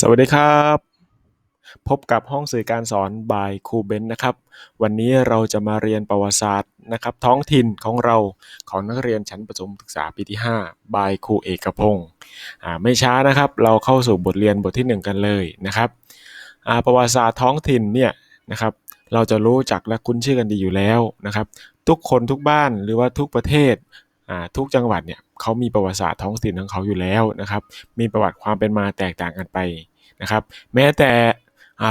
สวัสดีครับ พบกับห้องสื่อการสอนบายครูเบนนะครับ วันนี้เราจะมาเรียนประวัติศาสตร์นะครับ ท้องถิ่นของเราของนักเรียนชั้นประถมศึกษาปีที่5บายครูเอกพงศ์ไม่ช้านะครับ เราเข้าสู่บทเรียนบทที่ 1 กันเลยนะครับประวัติศาสตร์ท้องถิ่นเนี่ยนะครับ เราจะรู้จักและคุ้นชื่อกันดีอยู่แล้วนะครับ ทุกคนทุกบ้านหรือว่าทุกประเทศทุกจังหวัดเนี่ยเขามีประวัติศาสตร์ท้องถิ่นของเขาอยู่แล้วนะครับ มีประวัติความเป็นมาแตกต่างกันไป นะครับ แม้แต่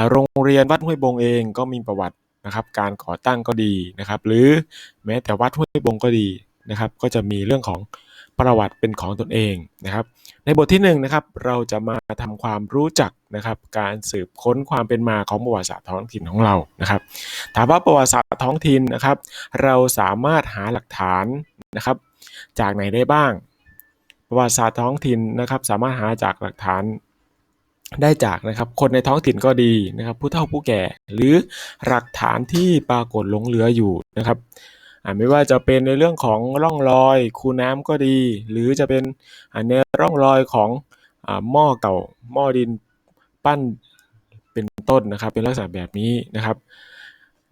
โรงเรียนวัดห้วยบงเองก็มีประวัตินะครับ การก่อตั้งก็ดีนะครับ หรือแม้แต่วัดห้วยบงก็ดีนะครับ ก็จะมีเรื่องของประวัติเป็นของตนเองนะครับ ในบทที่1นงนะครับเราจะมาทำความรู้จักนะครับการสืบค้นความเป็นมาของประวัติศาสตร์ท้องถิ่นของเรานะครับ ถามว่าประวัติศาสตร์ท้องถิ่นนะครับ เราสามารถหาหลักฐานนะครับ จากไหนได้บ้าง ประวัติศาสตร์ท้องถิ่นนะครับ สามารถหาจากหลักฐาน ได้จากนะครับคนในท้องถิ่นก็ดีนะครับ ผู้เฒ่าผู้แก่ หรือหลักฐานที่ปรากฏหลงเหลืออยู่นะครับไม่ว่าจะเป็นในเรื่องของร่องรอยคูน้ำก็ดี หรือจะเป็นในร่องรอยของหม้อเก่าหม้อดินปั้นเป็นต้นนะครับ เป็นลักษณะแบบนี้นะครับ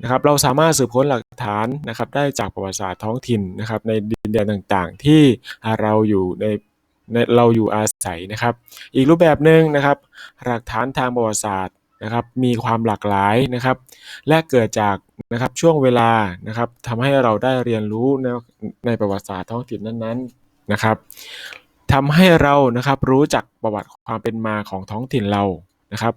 นะครับ เราสามารถสืบค้นหลักฐานนะครับ ได้จากประวัติศาสตร์ท้องถิ่นนะครับ ในดินแดนต่างๆ ที่เราอยู่ใน เราอยู่อาศัยนะครับ อีกรูปแบบหนึ่งนะครับ หลักฐานทางประวัติศาสตร์นะครับมีความหลากหลายนะครับ และเกิดจากนะครับช่วงเวลานะครับทำให้เราได้เรียนรู้ในในประวัติศาสตร์ท้องถิ่นนั้นๆนะครับทำให้เรานะครับรู้จักประวัติความเป็นมาของท้องถิ่นเรานะครับ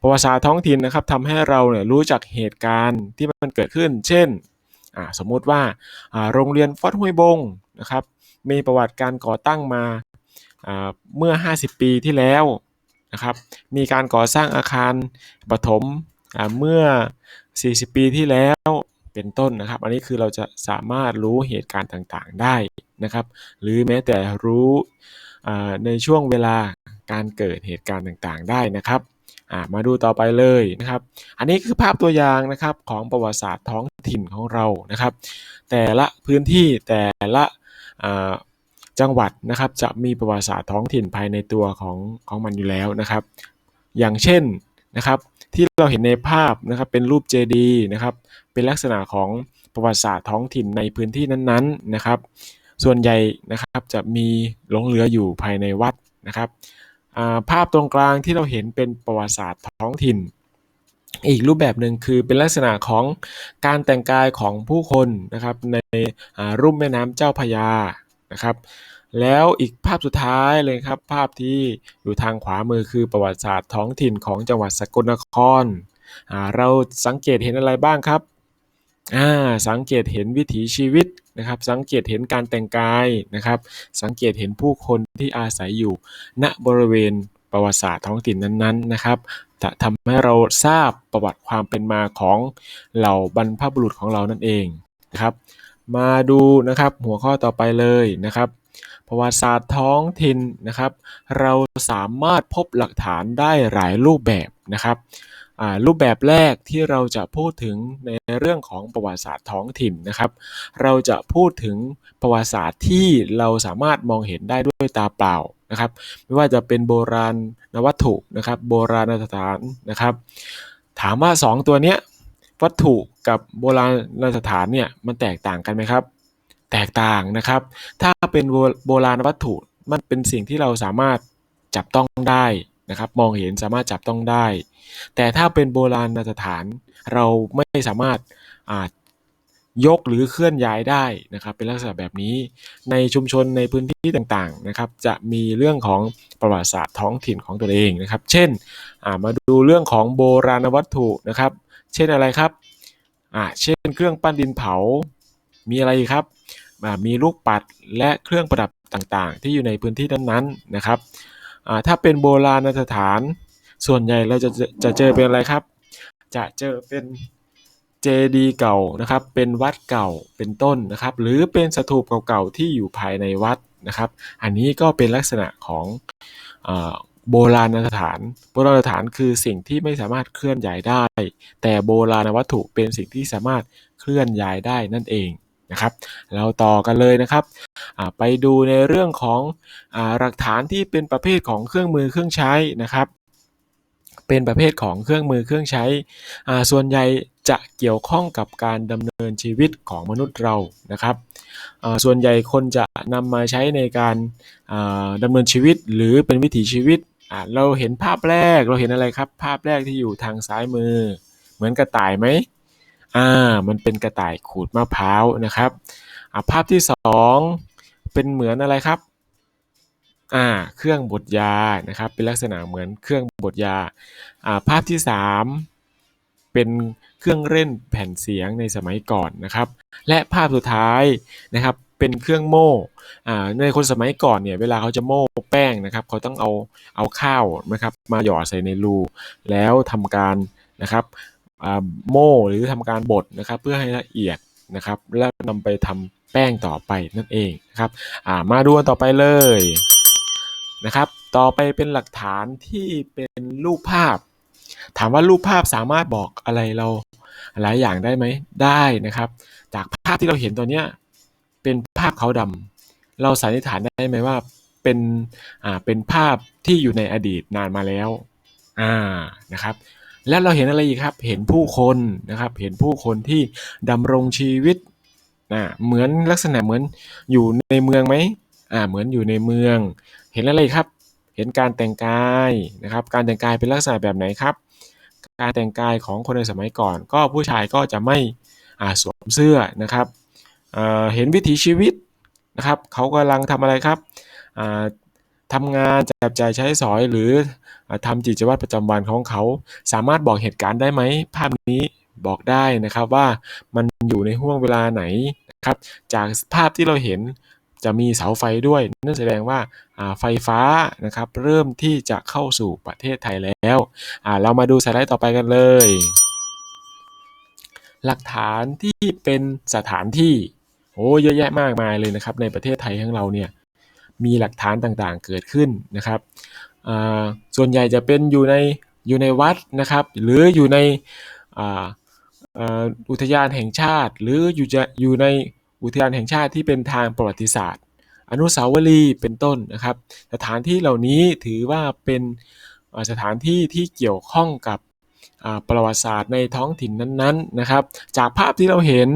ประวัติศาสตร์ท้องถิ่นนะครับทำให้เราเนี่ยรู้จักเหตุการณ์ที่มันเกิดขึ้น เช่นสมมุติว่าโรงเรียนฟอดห้วยบงนะครับมีประวัติการก่อตั้งมา เมื่อ 50 ปีที่แล้วนะครับ มีการก่อสร้างอาคารปฐมเมื่อ 40 ปีที่แล้วเป็นต้นนะครับ อันนี้คือเราจะสามารถรู้เหตุการณ์ต่างๆได้นะครับ หรือแม้แต่รู้ในช่วงเวลาการเกิดเหตุการณ์ต่างๆได้นะครับมาดูต่อไปเลยนะครับ อันนี้คือภาพตัวอย่างนะครับของประวัติศาสตร์ท้องถิ่นของเรานะครับ แต่ละพื้นที่แต่ละ จังหวัดนะครับจะมีประวัติศาสตร์ท้องถิ่นภายในตัวของของมันอยู่แล้วนะครับ อย่างเช่นนะครับที่เราเห็นในภาพนะครับเป็นรูปเจดีย์นะครับเป็นลักษณะของประวัติศาสตร์ท้องถิ่นในพื้นที่นั้นๆนะครับ ส่วนใหญ่นะครับจะมีหลงเหลืออยู่ภายในวัดนะครับภาพตรงกลางที่เราเห็นเป็นประวัติศาสตร์ท้องถิ่น อีกรูปแบบหนึ่งคือเป็นลักษณะของการแต่งกายของผู้คนนะครับในรุ่มแม่น้ำเจ้าพยา นะครับ แล้วอีกภาพสุดท้ายเลยครับ ภาพที่อยู่ทางขวามือคือประวัติศาสตร์ท้องถิ่นของจังหวัดสกลนคร เราสังเกตเห็นอะไรบ้างครับสังเกตเห็นวิถีชีวิตนะครับ สังเกตเห็นการแต่งกายนะครับ สังเกตเห็นผู้คนที่อาศัยอยู่ณบริเวณประวัติศาสตร์ท้องถิ่นนั้นๆนะครับจะทำให้เราทราบประวัติความเป็นมาของเหล่าบรรพบุรุษของเรานั่นเองนะครับ มาดูนะครับหัวข้อต่อไปเลยนะครับ ประวัติศาสตร์ท้องถิ่นนะครับ เราสามารถพบหลักฐานได้หลายรูปแบบนะครับรูปแบบแรกที่เราจะพูดถึงในเรื่องของประวัติศาสตร์ท้องถิ่นนะครับ เราจะพูดถึงประวัติศาสตร์ที่เราสามารถมองเห็นได้ด้วยตาเปล่านะครับ ไม่ว่าจะเป็นโบราณวัตถุนะครับ โบราณสถานนะครับ ถามว่า 2 ตัวเนี้ย วัตถุกับโบราณสถานเนี่ยมันแตกต่างกันไหมครับ แตกต่างนะครับ ถ้าเป็นโบราณวัตถุมันเป็นสิ่งที่เราสามารถจับต้องได้นะครับ มองเห็นสามารถจับต้องได้ แต่ถ้าเป็นโบราณสถานเราไม่สามารถอาจยกหรือเคลื่อนย้ายได้นะครับ เป็นลักษณะแบบนี้ในชุมชนในพื้นที่ต่างๆนะครับ จะมีเรื่องของประวัติศาสตร์ท้องถิ่นของตัวเองนะครับ เช่นมาดูเรื่องของโบราณวัตถุนะครับ เช่นอะไรครับอ่าเช่นเครื่องปั้นดินเผา มีอะไรครับอ่ามีลูกปัดและเครื่องประดับต่างๆ ที่อยู่ในพื้นที่นั้นๆนะครับอ่าถ้าเป็นโบราณสถาน ส่วนใหญ่เราจะจะเจอเป็นอะไรครับ จะเจอเป็นเจดีย์เก่านะครับ เป็นวัดเก่าเป็นต้นนะครับ หรือเป็นสถูปเก่าๆที่อยู่ภายในวัดนะครับ อันนี้ก็เป็นลักษณะของ โบราณสถาน โบราณสถานคือสิ่งที่ไม่สามารถเคลื่อนย้ายได้ แต่โบราณวัตถุเป็นสิ่งที่สามารถเคลื่อนย้ายได้นั่นเองนะครับ เราต่อกันเลยนะครับไปดูในเรื่องของอหลักฐานที่เป็นประเภทของเครื่องมือเครื่องใช้นะครับ เป็นประเภทของเครื่องมือเครื่องใช้ ส่วนใหญ่จะเกี่ยวข้องกับการดำเนินชีวิตของมนุษย์เรานะครับ ส่วนใหญ่คนจะนำมาใช้ในการอ่าดำเนินชีวิตหรือเป็นวิถีชีวิต อ่าเราเห็นภาพแรกเราเห็นอะไรครับ ภาพแรกที่อยู่ทางซ้ายมือ เหมือนกระต่ายไหมอ่ามันเป็นกระต่ายขูดมะพร้าวนะครับอ่าภาพที่สองเป็นเหมือนอะไรครับอ่าเครื่องบดยานะครับเป็นลักษณะเหมือนเครื่องบดยาอ่าภาพที่สามเป็นเครื่องเล่นแผ่นเสียงในสมัยก่อนนะครับ และภาพสุดท้ายนะครับ เป็นเครื่องโม่ในคนสมัยก่อนเนี่ยเวลาเขาจะโม่แป้งนะครับเขาต้องเอาเอาข้าวนะครับมาหยอดใส่ในรูแล้วทำการนะครับโม่หรือทำการบดนะครับเพื่อให้ละเอียดนะครับแล้วนำไปทำแป้งต่อไปนั่นเองนะครับมาดูต่อไปเลยนะครับต่อไปเป็นหลักฐานที่เป็นรูปภาพ ถามว่ารูปภาพสามารถบอกอะไรเราหลายอย่างได้ไหมได้นะครับ จากภาพที่เราเห็นตัวเนี้ย เป็นภาพขาวดำเราสันนิษฐานได้ไหมว่าเป็นอ่าเป็นภาพที่อยู่ในอดีตนานมาแล้วอ่านะครับ แล้วเราเห็นอะไรอีกครับเห็นผู้คนนะครับ เห็นผู้คนที่ดำรงชีวิตนะเหมือนลักษณะเหมือนอยู่ในเมืองไหมอ่าเหมือนอยู่ในเมือง เห็นอะไรครับ เห็นการแต่งกายนะครับ การแต่งกายเป็นลักษณะแบบไหนครับ การแต่งกายของคนในสมัยก่อน ก็ผู้ชายก็จะไม่อ่าสวมเสื้อนะครับ เห็นวิถีชีวิตนะครับเขากำลังทำอะไรครับอ่าทำงานจับจ่ายใช้สอยหรืออ่าทำกิจวัตรประจำวันของเขา สามารถบอกเหตุการณ์ได้ไหมภาพนี้บอกได้นะครับว่ามันอยู่ในห่วงเวลาไหนนะครับ จากภาพที่เราเห็นจะมีเสาไฟด้วยนั่นแสดงว่าไฟฟ้านะครับ เริ่มที่จะเข้าสู่ประเทศไทยแล้วเรามาดูสไลด์ต่อไปกันเลย หลักฐานที่เป็นสถานที่ โอ้เยอะแยะมากมายเลยนะครับในประเทศไทยของเราเนี่ยมีหลักฐานต่างๆเกิดขึ้นนะครับส่วนใหญ่จะเป็นอยู่ในอยู่ในวัดนะครับหรืออยู่ในอุทยานแห่งชาติ หรืออยู่จะอยู่ในอุทยานแห่งชาติที่เป็นทางประวัติศาสตร์ อนุสาวรีย์เป็นต้นนะครับ สถานที่เหล่านี้ถือว่าเป็นสถานที่ที่เกี่ยวข้องกับ ประวัติศาสตร์ในท้องถิ่นนั้นๆนะครับจากภาพที่เราเห็น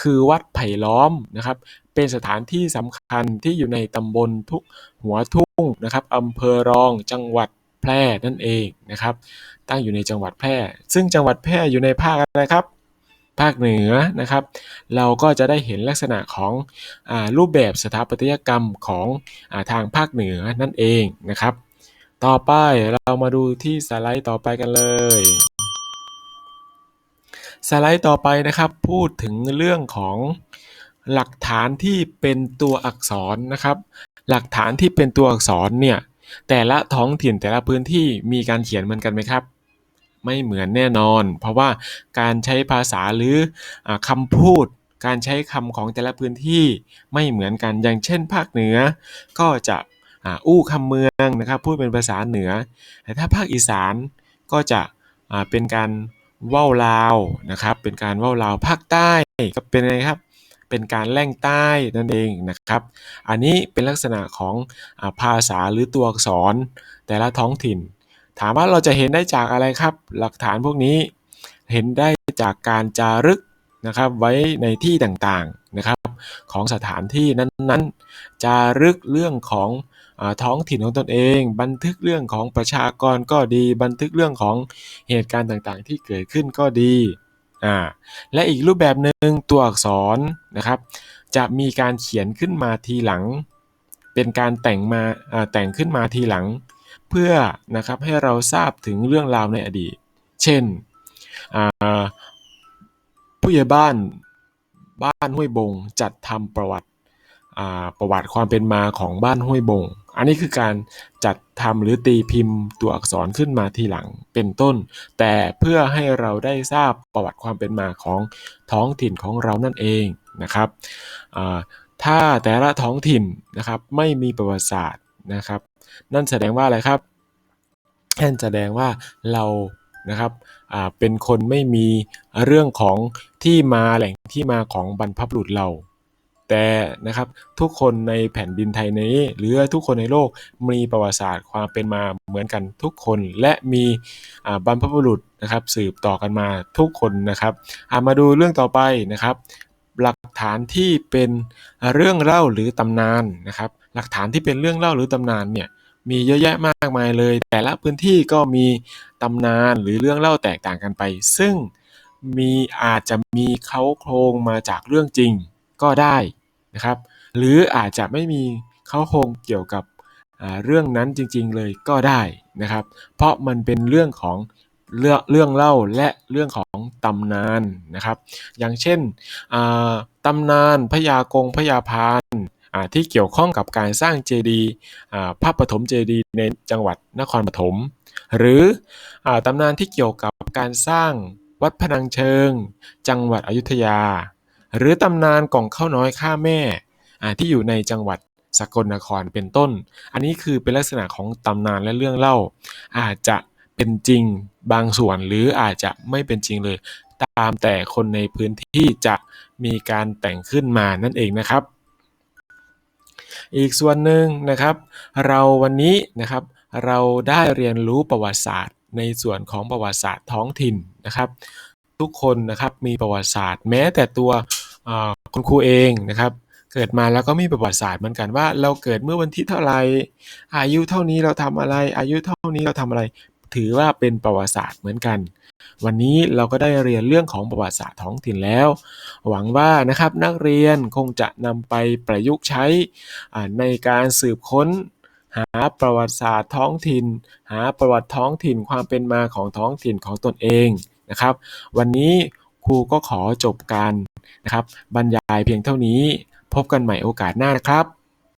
คือวัดไผ่ล้อมนะครับเป็นสถานที่สำคัญที่อยู่ในตำบลทุกหัวทุ่งนะครับอำเภอรองจังหวัดแพร่นั่นเองนะครับตั้งอยู่ในจังหวัดแพร่ ซึ่งจังหวัดแพร่อยู่ในภาคอะไรครับภาคเหนือนะครับ เราก็จะได้เห็นลักษณะของอรูปแบบสถาปัตยกรรมของอทางภาคเหนือนั่นเองนะครับ ต่อไปเรามาดูที่สไลด์ต่อไปกันเลย สไลด์ต่อไปนะครับ พูดถึงเรื่องของหลักฐานที่เป็นตัวอักษรนะครับ หลักฐานที่เป็นตัวอักษรเนี่ยแต่ละท้องถิ่นแต่ละพื้นที่มีการเขียนเหมือนกันไหมครับ ไม่เหมือนแน่นอน เพราะว่าการใช้ภาษาหรืออคำพูดการใช้คำของแต่ละพื้นที่ไม่เหมือนกันอย่างเช่น ภาคเหนือก็จะ อู้คำเมืองนะครับพูดเป็นภาษาเหนือ แต่ถ้าภาคอีสานก็จะเป็นการว้าลาวนะครับ เป็นการว้าลาวภาคใต้ก็เป็นไงครับ เป็นการแล่งใต้นั่นเองนะครับ อันนี้เป็นลักษณะของอภาษาหรือตัวอักษรแต่ละท้องถิ่น ถามว่าเราจะเห็นได้จากอะไรครับ หลักฐานพวกนี้เห็นได้จากการจารึก นะครับไว้ในที่ต่างๆนะครับของสถานที่นั้นๆ จารึกเรื่องของอท้องถิ่นของตนเอง บันทึกเรื่องของประชากรก็ดี บันทึกเรื่องของเหตุการณ์ต่างๆ ที่เกิดขึ้นก็ดีอ่าและอีกรูปแบบหนึ่งตัวอักษรนะครับ จะมีการเขียนขึ้นมาทีหลัง เป็นการแต่งมาอ่าแต่งขึ้นมาทีหลัง เพื่อนะครับให้เราทราบถึงเรื่องราวในอดีต เช่นอ่า ผู้ใหญ่บ้านบ้านห้วยบง จัดทำประวัติประวัติความเป็นมาของบ้านห้วยบง อันนี้คือการจัดทำหรือตีพิมพ์ตัวอักษรขึ้นมาทีหลังเป็นต้น แต่เพื่อให้เราได้ทราบประวัติความเป็นมาของท้องถิ่นของเรานั่นเองนะครับถ้าแต่ละท้องถิ่นนะครับไม่มีประวัติศาสตร์นะครับ นั่นแสดงว่าอะไรครับนั่นแสดงว่าเรา นะครับอ่าเป็นคนไม่มีเรื่องของที่มาแหล่งที่มาของบรรพบุรุษเรา แต่นะครับทุกคนในแผ่นดินไทยนี้ หรือทุกคนในโลกมีประวัติศาสตร์ความเป็นมาเหมือนกันทุกคนและมีอ่าบรรพบุรุษนะครับสืบต่อกันมาทุกคนนะครับอ่ามาดูเรื่องต่อไปนะครับ หลักฐานที่เป็นเรื่องเล่าหรือตำนานนะครับ หลักฐานที่เป็นเรื่องเล่าหรือตำนานเนี่ย มีเยอะแยะมากมายเลย แต่ละพื้นที่ก็มีตำนานหรือเรื่องเล่าแตกต่างกันไป ซึ่งมีอาจจะมีเขาโครงมาจากเรื่องจริงก็ได้นะครับ หรืออาจจะไม่มีเขาโครงเกี่ยวกับเรื่องนั้นจริงๆเลยก็ได้นะครับ เพราะมันเป็นเรื่องของเรื่องเรื่องเล่าและเรื่องของตำนานนะครับ อย่างเช่นตำนานพญากงพญาพาน ที่เกี่ยวข้องกับการสร้างเจดีย์อ่าพระปฐมเจดีย์ในจังหวัดนครปฐม หรืออตำนานที่เกี่ยวกับการสร้างวัดพนังเชิง จังหวัดอยุธยา หรือตำนานกล่องข้าวน้อยข้าแม่ที่อยู่ในจังหวัดสกลนครเป็นต้น อันนี้คือเป็นลักษณะของตำนานและเรื่องเล่า อาจจะเป็นจริงบางส่วนหรืออาจจะไม่เป็นจริงเลย ตามแต่คนในพื้นที่จะมีการแต่งขึ้นมานั่นเองนะครับ อีกส่วนหนึ่งนะครับ เราวันนี้นะครับเราได้เรียนรู้ประวัติศาสตร์ ในส่วนของประวัติศาสตร์ท้องถิ่นนะครับ ทุกคนนะครับมีประวัติศาสตร์ แม้แต่ตัวคุณครูเองนะครับเกิดมาแล้วก็มีประวัติศาสตร์เหมือนกันว่า เราเกิดเมื่อวันที่เท่าไหร่อายุเท่านี้เราทำอะไร อายุเท่านี้เราทำอะไร ถือว่าเป็นประวัติศาสตร์เหมือนกัน วันนี้เราก็ได้เรียนเรื่องของประวัติศาสตร์ท้องถิ่นแล้ว หวังว่านะครับนักเรียนคงจะนำไปประยุกต์ใช้ในการสืบค้น หาประวัติศาสตร์ท้องถิ่น หาประวัติท้องถิ่นความเป็นมาของท้องถิ่นของตนเองนะครับ วันนี้ครูก็ขอจบการนะครับบรรยายเพียงเท่านี้ พบกันใหม่โอกาสหน้านะครับ